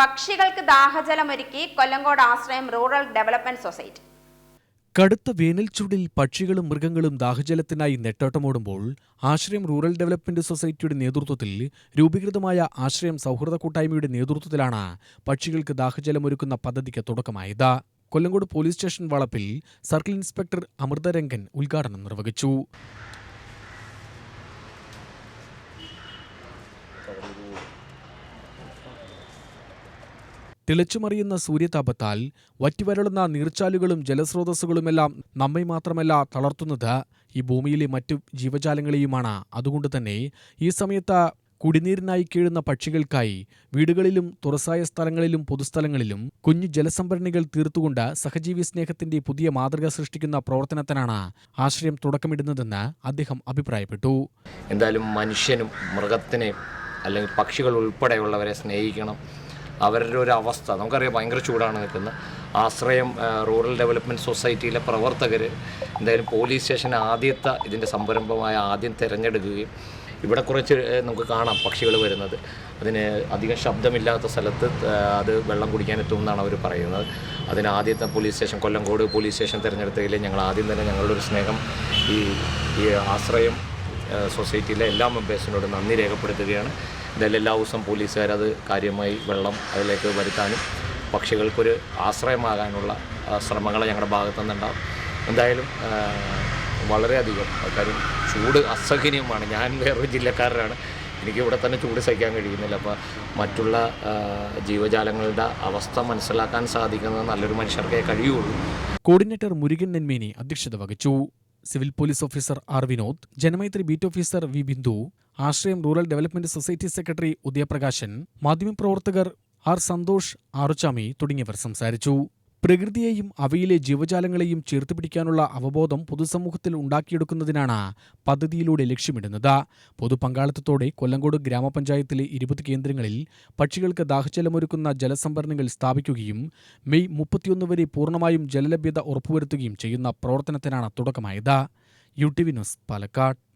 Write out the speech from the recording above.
പക്ഷികൾക്ക് ദാഹജലമൊരുക്കി കൊല്ലങ്കോട് ആശ്രയം rural development society. കടുത്ത വേനൽച്ചൂടിൽ പക്ഷികളും മൃഗങ്ങളും ദാഹജലത്തിനായി നെട്ടോട്ടമോടുമ്പോൾ ആശ്രയം റൂറൽ ഡെവലപ്മെന്റ് സൊസൈറ്റിയുടെ നേതൃത്വത്തിൽ രൂപീകൃതമായ ആശ്രയം സൗഹൃദ കൂട്ടായ്മയുടെ നേതൃത്വത്തിലാണ് പക്ഷികൾക്ക് ദാഹജലമൊരുക്കുന്ന പദ്ധതിക്ക് തുടക്കമായത്. കൊല്ലങ്കോട് പോലീസ് സ്റ്റേഷൻ വളപ്പിൽ സർക്കിൾ ഇൻസ്പെക്ടർ അമൃതരംഗൻ ഉദ്ഘാടനം നിർവഹിച്ചു. തിളച്ചുമറിയുന്ന സൂര്യതാപത്താൽ വറ്റിവരളുന്ന നീർച്ചാലുകളും ജലസ്രോതസ്സുകളുമെല്ലാം നമ്മെ മാത്രമല്ല തളർത്തുന്നത് ഈ ഭൂമിയിലെ മറ്റു ജീവജാലങ്ങളെയുമാണ്. അതുകൊണ്ട് തന്നെ ഈ സമയത്ത് കുടിനീരിനായി കീഴുന്ന പക്ഷികൾക്കായി വീടുകളിലും തുറസായ സ്ഥലങ്ങളിലും പൊതുസ്ഥലങ്ങളിലും കുഞ്ഞു ജലസംഭരണികൾ തീർത്തുകൊണ്ട് സഹജീവി സ്നേഹത്തിന്റെ പുതിയ മാതൃക സൃഷ്ടിക്കുന്ന പ്രവർത്തനത്തിനാണ് ആശ്രയം തുടക്കമിടുന്നതെന്ന് അദ്ദേഹം അഭിപ്രായപ്പെട്ടു. എന്തായാലും മനുഷ്യനും മൃഗത്തിനെയും അല്ലെങ്കിൽ പക്ഷികൾ ഉൾപ്പെടെയുള്ളവരെ സ്നേഹിക്കണം. അവരുടെ ഒരു അവസ്ഥ. നമുക്കറിയാം ഭയങ്കര ചൂടാണ് നിൽക്കുന്നത്. ആശ്രയം റൂറൽ ഡെവലപ്മെന്റ് സൊസൈറ്റിയിലെ പ്രവർത്തകർ എന്തായാലും പോലീസ് സ്റ്റേഷൻ ആദ്യത്തെ ഇതിന്റെ സംരംഭമായ ആദ്യം തിരഞ്ഞെടുക്കുകയും ഇവിടെ കുറച്ച് നമുക്ക് കാണാം പക്ഷികൾ വരുന്നത്. അതിന് അധികം ശബ്ദമില്ലാത്ത സ്ഥലത്ത് അത് വെള്ളം കുടിക്കാൻ എത്തുമെന്നാണ് അവർ പറയുന്നത്. അതിന് ആദ്യത്തെ police station Kollengode police station തിരഞ്ഞെടുത്തതിൽ ഞങ്ങൾ ആദ്യം തന്നെ ഞങ്ങളുടെ ഒരു സ്നേഹം ഈ ഈ ആശ്രയം സൊസൈറ്റിയിലെ എല്ലാ മെമ്പേഴ്സിനോട് നന്ദി രേഖപ്പെടുത്തുകയാണ്. എന്തായാലും എല്ലാ ദിവസവും പോലീസുകാരത് കാര്യമായി വെള്ളം അതിലേക്ക് വരുത്താനും പക്ഷികൾക്കൊരു ആശ്രയമാകാനുള്ള ശ്രമങ്ങൾ ഞങ്ങളുടെ ഭാഗത്തു നിന്നുണ്ടാവും എന്തായാലും വളരെയധികം കാര്യം ചൂട് അസഹനീയമാണ് ഞാൻ വേറൊരു ജില്ലക്കാരനാണ്. എനിക്ക് ഇവിടെ തന്നെ ചൂട് സഹിക്കാൻ കഴിയുന്നില്ല. അപ്പോൾ മറ്റുള്ള ജീവജാലങ്ങളുടെ അവസ്ഥ മനസ്സിലാക്കാൻ സാധിക്കുന്നത് നല്ലൊരു മനുഷ്യർക്കേ കഴിയുള്ളൂ. കോർഡിനേറ്റർ മുരുകൻ നെന്മേനി അധ്യക്ഷത വഹിച്ചു. Civil police officer R Vinod Janamaithri beat officer V Bindu Ashrayam rural development society secretary Udayaprakashan മാധ്യമപ്രവർത്തകർ ആർ സന്തോഷ് ആറുചാമി തുടങ്ങിയവർ സംസാരിച്ചു. പ്രകൃതിയെയും അവയിലെ ജീവജാലങ്ങളെയും ചേർത്ത് പിടിക്കാനുള്ള അവബോധം പൊതുസമൂഹത്തിൽ ഉണ്ടാക്കിയെടുക്കുന്നതിനാണ് പദ്ധതിയിലൂടെ ലക്ഷ്യമിടുന്നത്. പൊതുപങ്കാളിത്തത്തോടെ കൊല്ലങ്കോട് ഗ്രാമപഞ്ചായത്തിലെ ഇരുപത് കേന്ദ്രങ്ങളിൽ പക്ഷികൾക്ക് ദാഹജലമൊരുക്കുന്ന ജലസംഭരണികൾ സ്ഥാപിക്കുകയും മെയ് മുപ്പത്തിയൊന്ന് വരെ പൂർണമായും ജലലഭ്യത ഉറപ്പുവരുത്തുകയും ചെയ്യുന്ന പ്രവർത്തനത്തിനാണ് തുടക്കമായത്. U T V news Palakkad.